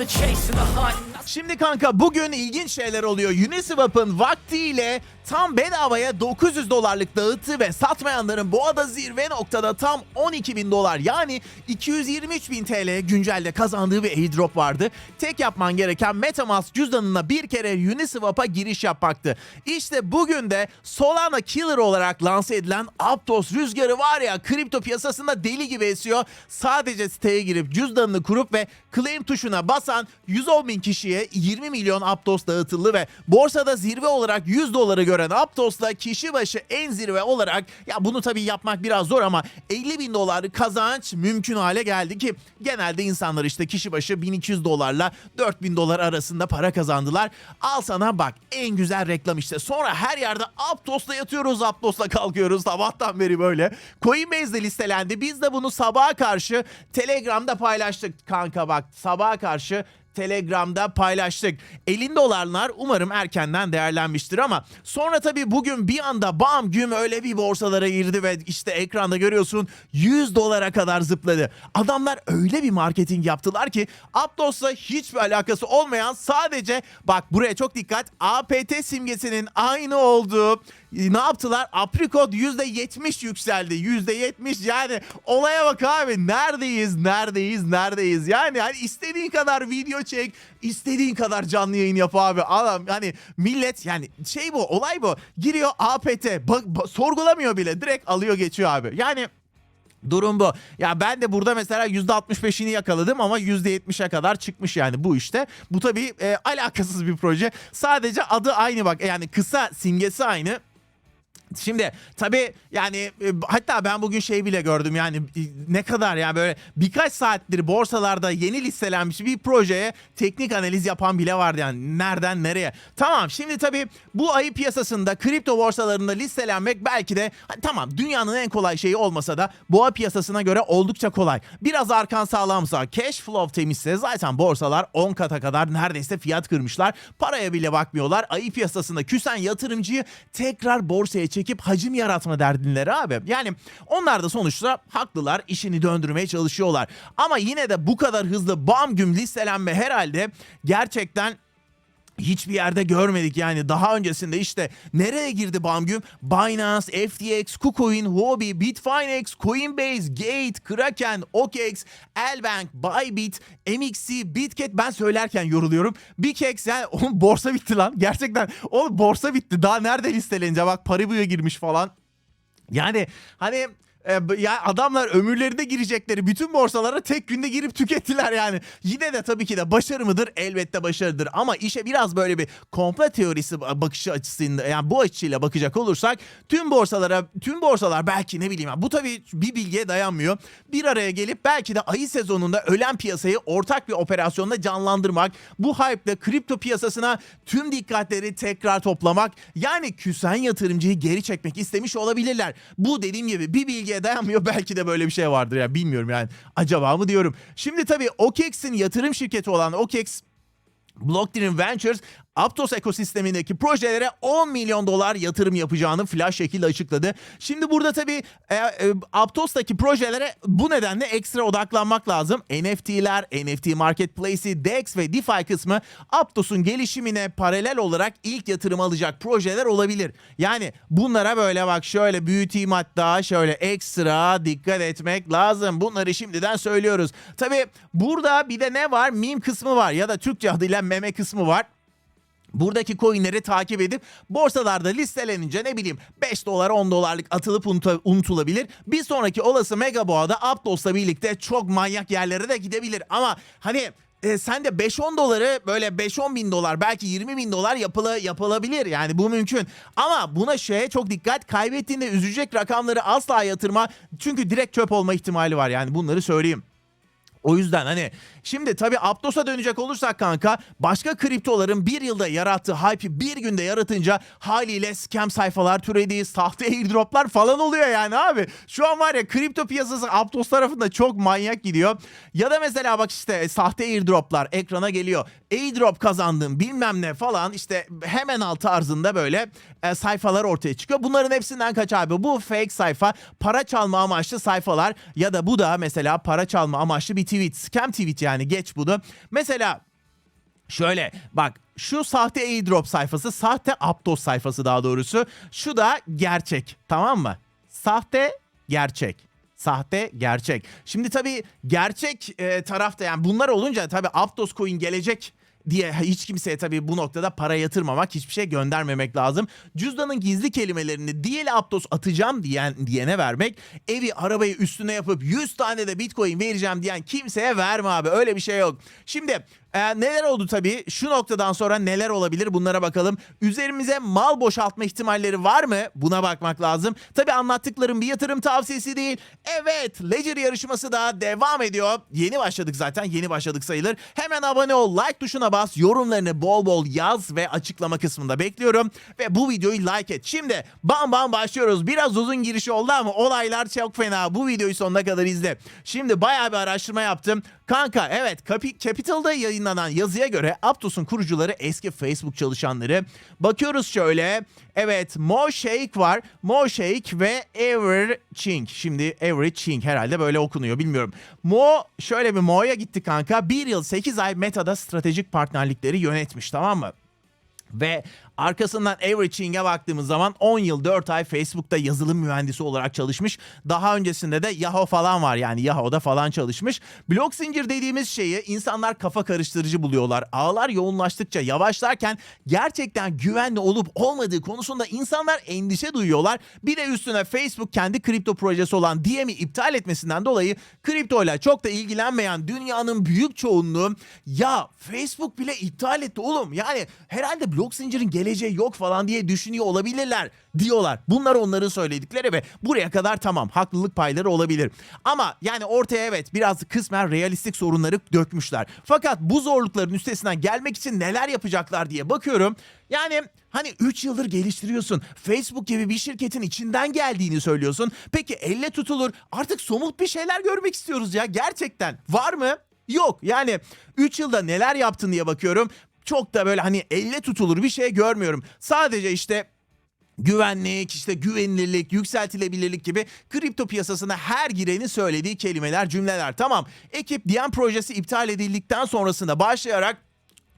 the chase and the hunt. Şimdi kanka bugün ilginç şeyler oluyor. Uniswap'ın vaktiyle tam bedavaya 900 dolarlık dağıtı ve satmayanların bu ada zirve noktada tam 12 bin dolar yani 223 bin TL güncelde kazandığı bir airdrop vardı. Tek yapman gereken Metamask cüzdanına bir kere Uniswap'a giriş yapmaktı. İşte bugün de Solana Killer olarak lanse edilen Aptos rüzgarı var ya kripto piyasasında deli gibi esiyor. Sadece siteye girip cüzdanını kurup ve claim tuşuna basan 110 bin kişiye 20 milyon Aptos dağıtıldı ve borsada zirve olarak 100 doları gören Aptos'la kişi başı en zirve olarak ya bunu tabii yapmak biraz zor ama 50 bin dolar kazanç mümkün hale geldi ki genelde insanlar işte kişi başı 1200 dolarla 4000 dolar arasında para kazandılar. Al sana bak en güzel reklam işte. Sonra her yerde Aptos'la yatıyoruz, Aptos'la kalkıyoruz. Sabahtan beri böyle. Coinbase'de listelendi. Biz de bunu sabaha karşı Telegram'da paylaştık kanka bak. Sabaha karşı Telegram'da paylaştık. Elinde olanlar umarım erkenden değerlenmiştir ama sonra tabii bugün bir anda bam güm öyle bir borsalara girdi ve işte ekranda görüyorsun 100 dolara kadar zıpladı. Adamlar öyle bir marketing yaptılar ki Aptos'la hiçbir alakası olmayan sadece bak buraya çok dikkat APT simgesinin aynı olduğu ne yaptılar? Aprikot %70 yükseldi. %70 yani olaya bak abi. Neredeyiz? Neredeyiz? Neredeyiz? Yani hani istediğin kadar video çek, istediğin kadar canlı yayın yap abi. Adam hani millet yani şey bu, olay bu. Giriyor APT, bak, bak- sorgulamıyor bile. Direkt alıyor geçiyor abi. Yani Durum bu. Ya ben de burada mesela %65'ini yakaladım ama %70'e kadar çıkmış yani bu işte. Bu tabii e, alakasız bir proje. Sadece adı aynı bak. Yani kısa simgesi aynı. Şimdi tabii yani e, hatta ben bugün şey bile gördüm yani e, ne kadar ya böyle birkaç saattir borsalarda yeni listelenmiş bir projeye teknik analiz yapan bile vardı yani nereden nereye. Tamam şimdi tabii bu ayı piyasasında kripto borsalarında listelenmek belki de tamam dünyanın en kolay şeyi olmasa da boğa piyasasına göre oldukça kolay. Biraz arkan sağlamsa cash flow temizse zaten borsalar 10 kata kadar neredeyse fiyat kırmışlar. Paraya bile bakmıyorlar. Ayı piyasasında küsen yatırımcıyı tekrar borsaya çekip hacim yaratma derdinleri abi. Yani onlar da sonuçta haklılar işini döndürmeye çalışıyorlar. Ama yine de bu kadar hızlı bam güm listelenme herhalde gerçekten hiçbir yerde görmedik yani daha öncesinde işte nereye girdi Bamgüm? Binance, FTX, KuCoin, Huobi, Bitfinex, Coinbase, Gate, Kraken, OKEx, Elbank, Bybit, MXC, Bitget ben söylerken yoruluyorum. Bikex yani oğlum borsa bitti lan gerçekten oğlum borsa bitti daha nerede listelenecek bak Paribu'ya girmiş falan. Yani hani e, ya adamlar ömürlerinde girecekleri bütün borsalara tek günde girip tükettiler yani. Yine de tabii ki de başarı mıdır? Elbette başarıdır. Ama işe biraz böyle bir komple teorisi ba- bakış açısında yani bu açıyla bakacak olursak tüm borsalara tüm borsalar belki ne bileyim bu tabii bir bilgiye dayanmıyor. Bir araya gelip belki de ayı sezonunda ölen piyasayı ortak bir operasyonla canlandırmak, bu hype'le kripto piyasasına tüm dikkatleri tekrar toplamak yani küsen yatırımcıyı geri çekmek istemiş olabilirler. Bu dediğim gibi bir bilgiye dayanmıyor. Belki de böyle bir şey vardır ya bilmiyorum yani. Acaba mı diyorum. Şimdi tabii OKEX'in yatırım şirketi olan OKEX Blockstream Ventures Aptos ekosistemindeki projelere 10 milyon dolar yatırım yapacağını flash şekilde açıkladı. Şimdi burada tabii e, e, Aptos'taki projelere bu nedenle ekstra odaklanmak lazım. NFT'ler, NFT Marketplace'i, DEX ve DeFi kısmı Aptos'un gelişimine paralel olarak ilk yatırım alacak projeler olabilir. Yani bunlara böyle bak şöyle büyüteyim hatta şöyle ekstra dikkat etmek lazım. Bunları şimdiden söylüyoruz. Tabii burada bir de ne var? Meme kısmı var ya da Türkçe adıyla meme kısmı var. Buradaki coinleri takip edip borsalarda listelenince ne bileyim 5 dolar 10 dolarlık atılıp unutulabilir. Bir sonraki olası mega boğada Aptos'la birlikte çok manyak yerlere de gidebilir. Ama hani e, sen de 5-10 doları böyle 5-10 bin dolar belki 20 bin dolar yapıla, yapılabilir yani bu mümkün. Ama buna şeye çok dikkat kaybettiğinde üzecek rakamları asla yatırma. Çünkü direkt çöp olma ihtimali var yani bunları söyleyeyim. O yüzden hani şimdi tabii Aptos'a dönecek olursak kanka başka kriptoların bir yılda yarattığı hype'i bir günde yaratınca haliyle scam sayfalar türedi, sahte airdroplar falan oluyor yani abi. Şu an var ya kripto piyasası Aptos tarafında çok manyak gidiyor. Ya da mesela bak işte e, sahte airdroplar ekrana geliyor. Airdrop kazandım bilmem ne falan işte hemen alt tarzında böyle e, sayfalar ortaya çıkıyor. Bunların hepsinden kaç abi? Bu fake sayfa, para çalma amaçlı sayfalar ya da bu da mesela para çalma amaçlı bir tweet. Scam tweet yani geç bunu. Mesela Şöyle bak şu sahte airdrop sayfası, sahte Aptos sayfası daha doğrusu. Şu da gerçek tamam mı? Sahte, gerçek. Sahte, gerçek. Şimdi tabii gerçek e, tarafta yani bunlar olunca tabii Aptos coin gelecek diye hiç kimseye tabii bu noktada para yatırmamak, hiçbir şey göndermemek lazım. Cüzdanın gizli kelimelerini diyeli Aptos atacağım diyen diyene vermek, evi arabayı üstüne yapıp 100 tane de Bitcoin vereceğim diyen kimseye verme abi. Öyle bir şey yok. Şimdi e, neler oldu tabii? Şu noktadan sonra neler olabilir bunlara bakalım. Üzerimize mal boşaltma ihtimalleri var mı? Buna bakmak lazım. Tabii anlattıklarım bir yatırım tavsiyesi değil. Evet Ledger yarışması da devam ediyor. Yeni başladık zaten yeni başladık sayılır. Hemen abone ol like tuşuna bas yorumlarını bol bol yaz ve açıklama kısmında bekliyorum. Ve bu videoyu like et. Şimdi bam bam başlıyoruz. Biraz uzun giriş oldu ama olaylar çok fena. Bu videoyu sonuna kadar izle. Şimdi bayağı bir araştırma yaptım. Kanka evet Capi- Capital'da yayınlanan yazıya göre Aptos'un kurucuları eski Facebook çalışanları. Bakıyoruz şöyle. Evet Mo Sheikh var. Mo Sheikh ve Ever Ching. Şimdi Ever Ching herhalde böyle okunuyor bilmiyorum. Mo şöyle bir Mo'ya gitti kanka. Bir yıl 8 ay Meta'da stratejik partnerlikleri yönetmiş tamam mı? Ve arkasından Avery Ching'e baktığımız zaman 10 yıl 4 ay Facebook'ta yazılım mühendisi olarak çalışmış. Daha öncesinde de Yahoo falan var yani Yahoo'da falan çalışmış. Blok zincir dediğimiz şeyi insanlar kafa karıştırıcı buluyorlar. Ağlar yoğunlaştıkça yavaşlarken gerçekten güvenli olup olmadığı konusunda insanlar endişe duyuyorlar. Bir de üstüne Facebook kendi kripto projesi olan Diem'i iptal etmesinden dolayı kriptoyla çok da ilgilenmeyen dünyanın büyük çoğunluğu ya Facebook bile iptal etti oğlum. Yani herhalde blok zincirin geleceği yok falan diye düşünüyor olabilirler diyorlar. Bunlar onların söyledikleri ve buraya kadar tamam haklılık payları olabilir. Ama yani ortaya evet biraz kısmen realistik sorunları dökmüşler. Fakat bu zorlukların üstesinden gelmek için neler yapacaklar diye bakıyorum. Yani hani 3 yıldır geliştiriyorsun. Facebook gibi bir şirketin içinden geldiğini söylüyorsun. Peki elle tutulur artık somut bir şeyler görmek istiyoruz ya gerçekten. Var mı? Yok. Yani 3 yılda neler yaptın diye bakıyorum. Çok da böyle hani elle tutulur bir şey görmüyorum. Sadece işte güvenlik, işte güvenilirlik, yükseltilebilirlik gibi kripto piyasasına her girenin söylediği kelimeler, cümleler. Tamam. Ekip Diyan projesi iptal edildikten sonrasında başlayarak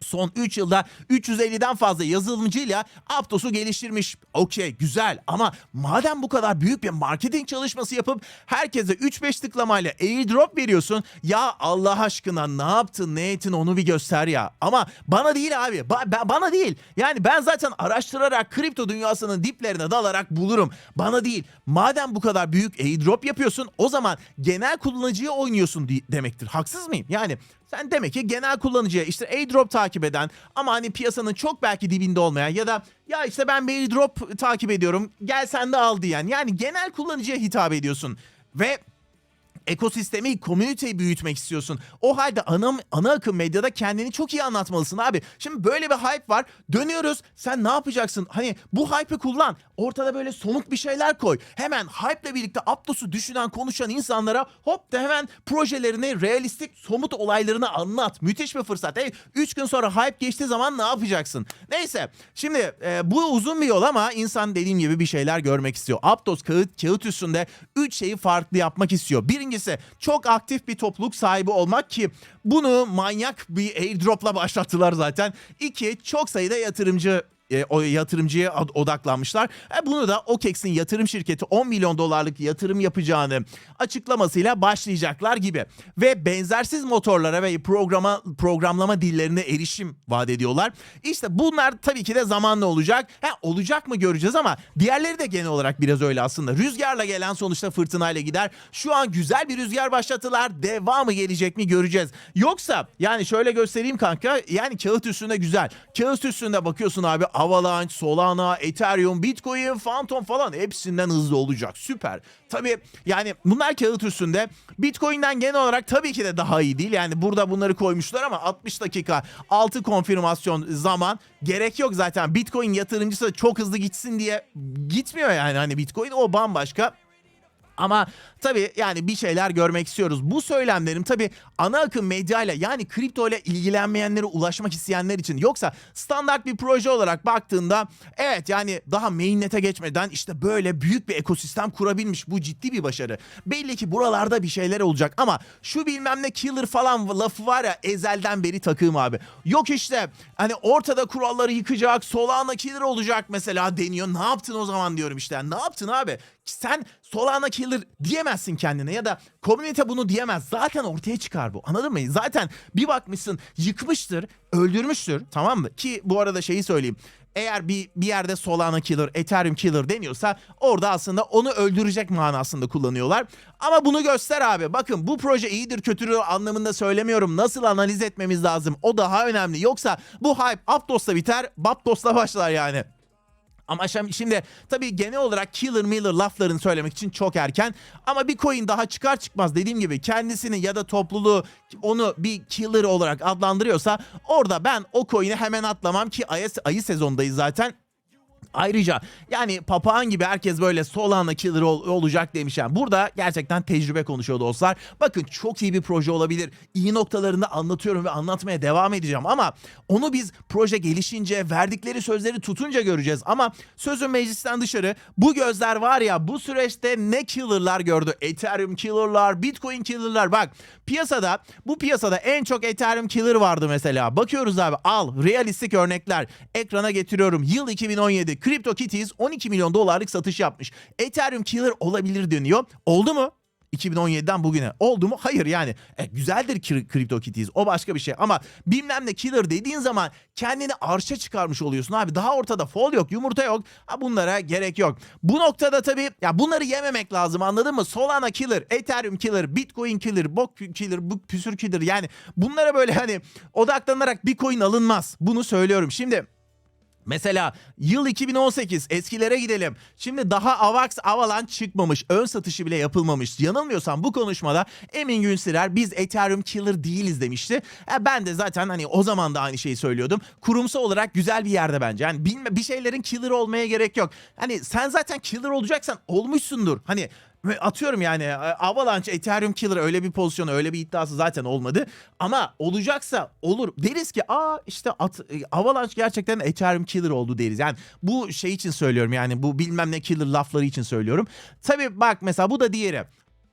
son 3 yılda 350'den fazla yazılımcıyla Aptos'u geliştirmiş. Okey güzel ama madem bu kadar büyük bir marketing çalışması yapıp herkese 3-5 tıklamayla airdrop veriyorsun ya Allah aşkına ne yaptın ne ettin onu bir göster ya. Ama bana değil abi ba- ba- bana değil. Yani ben zaten araştırarak kripto dünyasının diplerine dalarak bulurum. Bana değil. Madem bu kadar büyük airdrop yapıyorsun o zaman genel kullanıcıya oynuyorsun demektir. Haksız mıyım? Yani sen demek ki genel kullanıcıya işte airdrop takip eden ama hani piyasanın çok belki dibinde olmayan ya da ya işte ben bir airdrop takip ediyorum gel sen de al. diyen yani genel kullanıcıya hitap ediyorsun. Ve ekosistemi, komüniteyi büyütmek istiyorsun. O halde ana, ana akım medyada kendini çok iyi anlatmalısın abi. Şimdi böyle bir hype var. Dönüyoruz. Sen ne yapacaksın? Hani bu hype'ı kullan. Ortada böyle somut bir şeyler koy. Hemen hype'le birlikte Aptos'u düşünen, konuşan insanlara hop da hemen projelerini, realistik, somut olaylarını anlat. Müthiş bir fırsat. Hey, 3 gün sonra hype geçtiği zaman ne yapacaksın? Neyse. Şimdi e, bu uzun bir yol ama insan dediğim gibi bir şeyler görmek istiyor. Aptos kağıt, kağıt üstünde 3 şeyi farklı yapmak istiyor. Birincisi çok aktif bir topluluk sahibi olmak ki bunu manyak bir airdropla başlattılar zaten. İki çok sayıda yatırımcı e, o yatırımcıya odaklanmışlar. E, bunu da OKEX'in yatırım şirketi 10 milyon dolarlık yatırım yapacağını açıklamasıyla başlayacaklar gibi. Ve benzersiz motorlara ve programa programlama dillerine erişim vaat ediyorlar. İşte bunlar tabii ki de zamanla olacak. Ha, olacak mı göreceğiz ama diğerleri de genel olarak biraz öyle aslında. Rüzgarla gelen sonuçta fırtınayla gider. Şu an güzel bir rüzgar başlattılar. Devamı gelecek mi göreceğiz. Yoksa yani şöyle göstereyim kanka. Yani kağıt üstünde güzel. Kağıt üstünde bakıyorsun abi Avalanche, Solana, Ethereum, Bitcoin, Phantom falan hepsinden hızlı olacak. Süper. Tabii yani bunlar kağıt üstünde. Bitcoin'den genel olarak tabii ki de daha iyi değil. Yani burada bunları koymuşlar ama 60 dakika 6 konfirmasyon zaman gerek yok zaten. Bitcoin yatırımcısı çok hızlı gitsin diye gitmiyor yani hani Bitcoin o bambaşka. Ama tabii yani bir şeyler görmek istiyoruz. Bu söylemlerim tabii ana akım medyayla yani kripto ile ilgilenmeyenlere ulaşmak isteyenler için. Yoksa standart bir proje olarak baktığında evet yani daha mainnet'e geçmeden işte böyle büyük bir ekosistem kurabilmiş. Bu ciddi bir başarı. Belli ki buralarda bir şeyler olacak ama şu bilmem ne killer falan lafı var ya ezelden beri takığım abi. Yok işte hani ortada kuralları yıkacak, Solana killer olacak mesela deniyor. Ne yaptın o zaman diyorum işte. Ne yaptın abi? Sen Solana killer diyemezsin kendine ya da komünite bunu diyemez. Zaten ortaya çıkar bu. Anladın mı? Zaten bir bakmışsın yıkmıştır, öldürmüştür tamam mı? Ki bu arada şeyi söyleyeyim. Eğer bir bir yerde Solana killer, Ethereum killer deniyorsa orada aslında onu öldürecek manasında kullanıyorlar. Ama bunu göster abi. Bakın bu proje iyidir kötüdür anlamında söylemiyorum. Nasıl analiz etmemiz lazım? O daha önemli. Yoksa bu hype Aptos'la biter, Baptos'la başlar yani. Ama şim- şimdi tabii genel olarak killer miller laflarını söylemek için çok erken. Ama bir coin daha çıkar çıkmaz dediğim gibi kendisini ya da topluluğu onu bir killer olarak adlandırıyorsa orada ben o coin'i hemen atlamam ki ayı, ayı sezondayız zaten. Ayrıca yani papağan gibi herkes böyle Solana killer ol- olacak demiş yani. Burada gerçekten tecrübe konuşuyor dostlar. Bakın çok iyi bir proje olabilir. İyi noktalarını anlatıyorum ve anlatmaya devam edeceğim ama onu biz proje gelişince verdikleri sözleri tutunca göreceğiz. Ama sözün meclisten dışarı bu gözler var ya bu süreçte ne killer'lar gördü. Ethereum killer'lar, Bitcoin killer'lar bak piyasada bu piyasada en çok Ethereum killer vardı mesela. Bakıyoruz abi al realistik örnekler ekrana getiriyorum. Yıl 2017 CryptoKitties 12 milyon dolarlık satış yapmış. Ethereum killer olabilir deniyor. Oldu mu? 2017'den bugüne oldu mu? Hayır yani. E, güzeldir CryptoKitties o başka bir şey ama bilmem ne killer dediğin zaman kendini arşa çıkarmış oluyorsun abi. Daha ortada fol yok, yumurta yok. Ha bunlara gerek yok. Bu noktada tabii ya bunları yememek lazım anladın mı? Solana killer, Ethereum killer, Bitcoin killer, bok killer, bu püsür killer yani bunlara böyle hani odaklanarak bir coin alınmaz. Bunu söylüyorum. Şimdi Mesela yıl 2018 eskilere gidelim. Şimdi daha Avax Avalanche çıkmamış. Ön satışı bile yapılmamış. Yanılmıyorsam bu konuşmada Emin Günserer biz Ethereum killer değiliz demişti. E, ben de zaten hani o zaman da aynı şeyi söylüyordum. Kurumsal olarak güzel bir yerde bence. Yani bilme, bir şeylerin killer olmaya gerek yok. Hani sen zaten killer olacaksan olmuşsundur. Hani atıyorum yani e, Avalanche, Ethereum Killer öyle bir pozisyonu, öyle bir iddiası zaten olmadı. Ama olacaksa olur. Deriz ki aa işte at, e, Avalanche gerçekten Ethereum Killer oldu deriz. Yani bu şey için söylüyorum yani bu bilmem ne killer lafları için söylüyorum. Tabii bak mesela bu da diğeri.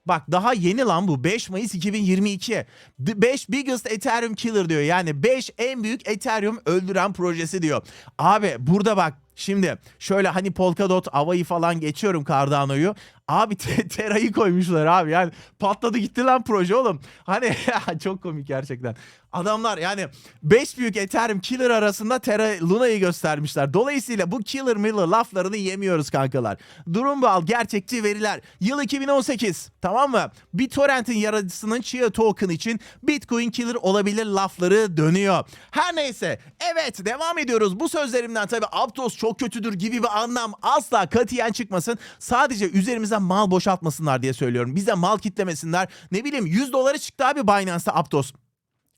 Bak daha yeni lan bu 5 Mayıs 2022. 5 biggest Ethereum killer diyor. Yani 5 en büyük Ethereum öldüren projesi diyor. Abi burada bak Şimdi şöyle hani Polkadot, Ava'yı falan geçiyorum Cardano'yu. Abi te- Tera'yı koymuşlar abi yani patladı gitti lan proje oğlum. Hani çok komik gerçekten. Adamlar yani 5 büyük Ethereum killer arasında Terra Luna'yı göstermişler. Dolayısıyla bu killer miller laflarını yemiyoruz kankalar. Durum bu al gerçekçi veriler. Yıl 2018 tamam mı? BitTorrent'in yaratıcısının Chia token için Bitcoin killer olabilir lafları dönüyor. Her neyse evet devam ediyoruz. Bu sözlerimden tabii Aptos çok kötüdür gibi bir anlam asla katiyen çıkmasın. Sadece üzerimizden mal boşaltmasınlar diye söylüyorum. Bize mal kitlemesinler. Ne bileyim 100 dolara çıktı abi Binance'da Aptos.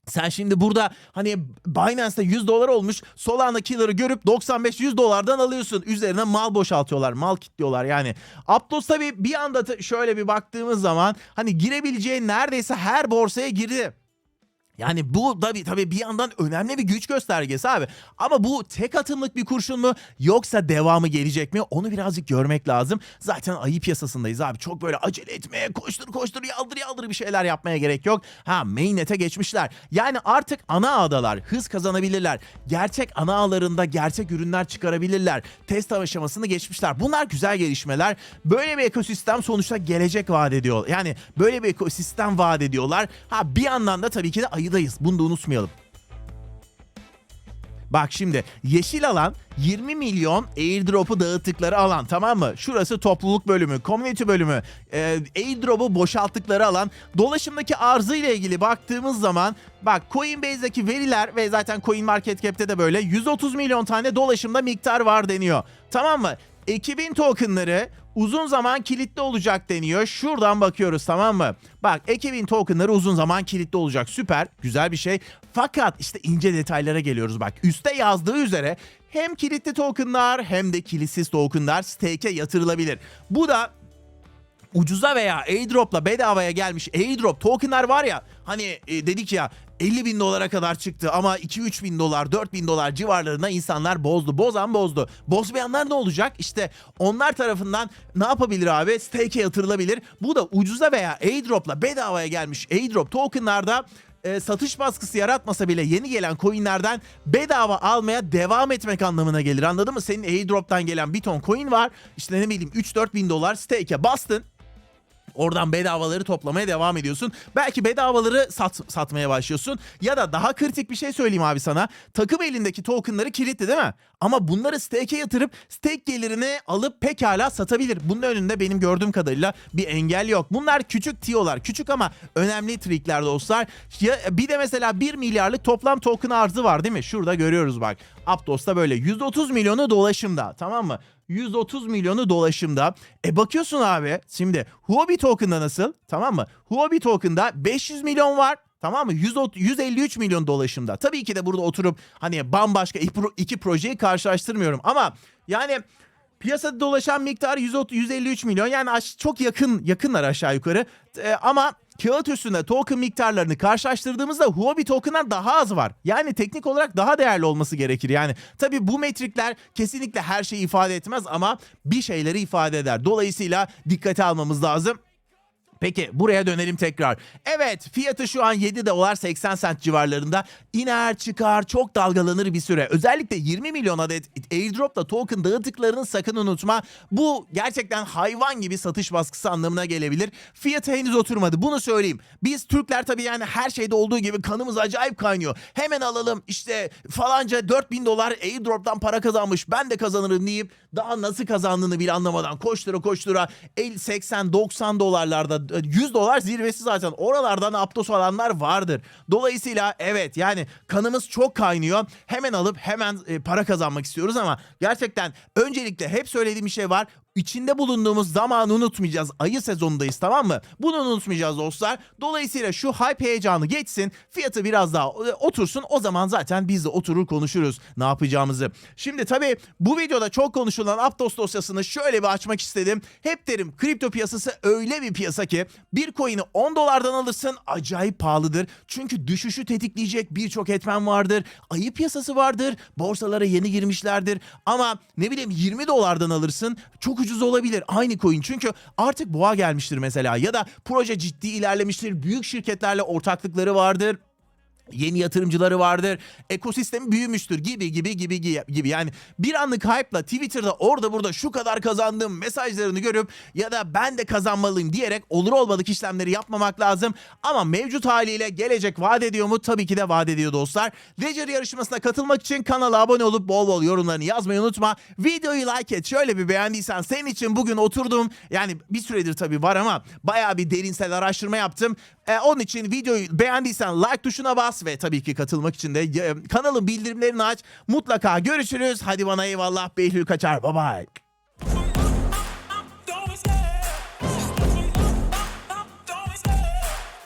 Sen şimdi burada hani Binance'da 100 dolar olmuş Solana killer'ı görüp 95-100 dolardan alıyorsun. Üzerine mal boşaltıyorlar. Mal kitliyorlar yani. Aptos tabii bir anda şöyle bir baktığımız zaman hani girebileceği neredeyse her borsaya girdi. Yani bu tabii tabii bir yandan önemli bir güç göstergesi abi. Ama bu tek atımlık bir kurşun mu yoksa devamı gelecek mi? Onu birazcık görmek lazım. Zaten ayı piyasasındayız abi. Çok böyle acele etmeye, koştur koştur, yaldır yaldır bir şeyler yapmaya gerek yok. Ha mainnet'e geçmişler. Yani artık ana ağdalar hız kazanabilirler. Gerçek ana ağlarında gerçek ürünler çıkarabilirler. Test aşamasını geçmişler. Bunlar güzel gelişmeler. Böyle bir ekosistem sonuçta gelecek vaat ediyor. Yani böyle bir ekosistem vaat ediyorlar. Ha bir yandan da tabii ki de ayıdayız. Bunu da unutmayalım. Bak şimdi yeşil alan 20 milyon airdrop'u dağıttıkları alan tamam mı? Şurası topluluk bölümü, community bölümü, e, airdrop'u boşalttıkları alan. Dolaşımdaki arzı ile ilgili baktığımız zaman bak Coinbase'deki veriler ve zaten CoinMarketCap'te de böyle 130 milyon tane dolaşımda miktar var deniyor. Tamam mı? Ekibin tokenları uzun zaman kilitli olacak deniyor. Şuradan bakıyoruz tamam mı? Bak ekibin tokenları uzun zaman kilitli olacak. Süper, güzel bir şey. Fakat işte ince detaylara geliyoruz bak. Üste yazdığı üzere hem kilitli tokenlar hem de kilitsiz tokenlar stake'e yatırılabilir. Bu da ucuza veya airdropla bedavaya gelmiş airdrop tokenlar var ya hani e, dedik ya 50 bin dolara kadar çıktı ama 2-3 bin dolar 4 bin dolar civarlarında insanlar bozdu. Bozan bozdu. Bozmayanlar ne olacak? İşte onlar tarafından ne yapabilir abi? Stake'e yatırılabilir. Bu da ucuza veya airdropla bedavaya gelmiş airdrop tokenlarda e, satış baskısı yaratmasa bile yeni gelen coinlerden bedava almaya devam etmek anlamına gelir. Anladın mı? Senin airdrop'tan gelen bir ton coin var. İşte ne bileyim 3-4 bin dolar stake'e bastın. Oradan bedavaları toplamaya devam ediyorsun. Belki bedavaları sat, satmaya başlıyorsun. Ya da daha kritik bir şey söyleyeyim abi sana. Takım elindeki tokenları kilitli değil mi? Ama bunları stake'e yatırıp stake gelirini alıp pekala satabilir. Bunun önünde benim gördüğüm kadarıyla bir engel yok. Bunlar küçük tiyolar. Küçük ama önemli trikler dostlar. Ya, bir de mesela 1 milyarlık toplam token arzı var değil mi? Şurada görüyoruz bak. Aptos'ta böyle 130 milyonu dolaşımda tamam mı? 130 milyonu dolaşımda. E bakıyorsun abi şimdi Huobi token'da nasıl? Tamam mı? Huobi token'da 500 milyon var. Tamam mı? 100, 153 milyon dolaşımda. Tabii ki de burada oturup hani bambaşka iki, pro- iki projeyi karşılaştırmıyorum ama yani piyasada dolaşan miktar 100, 153 milyon. Yani çok yakın yakınlar aşağı yukarı. E, ama kağıt üstünde token miktarlarını karşılaştırdığımızda Huobi token'dan daha az var. Yani teknik olarak daha değerli olması gerekir. Yani tabii bu metrikler kesinlikle her şeyi ifade etmez ama bir şeyleri ifade eder. Dolayısıyla dikkate almamız lazım. Peki buraya dönelim tekrar. Evet fiyatı şu an 7 dolar 80 sent civarlarında. İner çıkar çok dalgalanır bir süre. Özellikle 20 milyon adet airdropla token dağıtıklarını sakın unutma. Bu gerçekten hayvan gibi satış baskısı anlamına gelebilir. Fiyatı henüz oturmadı bunu söyleyeyim. Biz Türkler tabii yani her şeyde olduğu gibi kanımız acayip kaynıyor. Hemen alalım işte falanca 4000 dolar airdroptan para kazanmış ben de kazanırım deyip daha nasıl kazandığını bile anlamadan koştura koştura 50 80 90 dolarlarda 100 dolar zirvesi zaten. Oralardan Aptos alanlar vardır. Dolayısıyla evet yani kanımız çok kaynıyor. Hemen alıp hemen e, para kazanmak istiyoruz ama gerçekten öncelikle hep söylediğim bir şey var. İçinde bulunduğumuz zamanı unutmayacağız. Ayı sezonundayız tamam mı? Bunu unutmayacağız dostlar. Dolayısıyla şu hype heyecanı geçsin. Fiyatı biraz daha e, otursun. O zaman zaten biz de oturur konuşuruz ne yapacağımızı. Şimdi tabii bu videoda çok konuşulan Aptos dosyasını şöyle bir açmak istedim. Hep derim kripto piyasası öyle bir piyasa ki bir coin'i 10 dolardan alırsın acayip pahalıdır. Çünkü düşüşü tetikleyecek birçok etmen vardır. Ayı piyasası vardır. Borsalara yeni girmişlerdir. Ama ne bileyim 20 dolardan alırsın. Çok ucuz olabilir aynı coin. Çünkü artık boğa gelmiştir mesela ya da proje ciddi ilerlemiştir. Büyük şirketlerle ortaklıkları vardır yeni yatırımcıları vardır. Ekosistemi büyümüştür gibi gibi gibi gibi. Yani bir anlık hype'la Twitter'da orada burada şu kadar kazandım mesajlarını görüp ya da ben de kazanmalıyım diyerek olur olmadık işlemleri yapmamak lazım. Ama mevcut haliyle gelecek vaat ediyor mu? Tabii ki de vaat ediyor dostlar. Ledger yarışmasına katılmak için kanala abone olup bol bol yorumlarını yazmayı unutma. Videoyu like et. Şöyle bir beğendiysen senin için bugün oturdum. Yani bir süredir tabii var ama bayağı bir derinsel araştırma yaptım. E, onun için videoyu beğendiysen like tuşuna bas ve tabii ki katılmak için de e, kanalın bildirimlerini aç. Mutlaka görüşürüz. Hadi bana eyvallah. Behlül kaçar. Bye bye.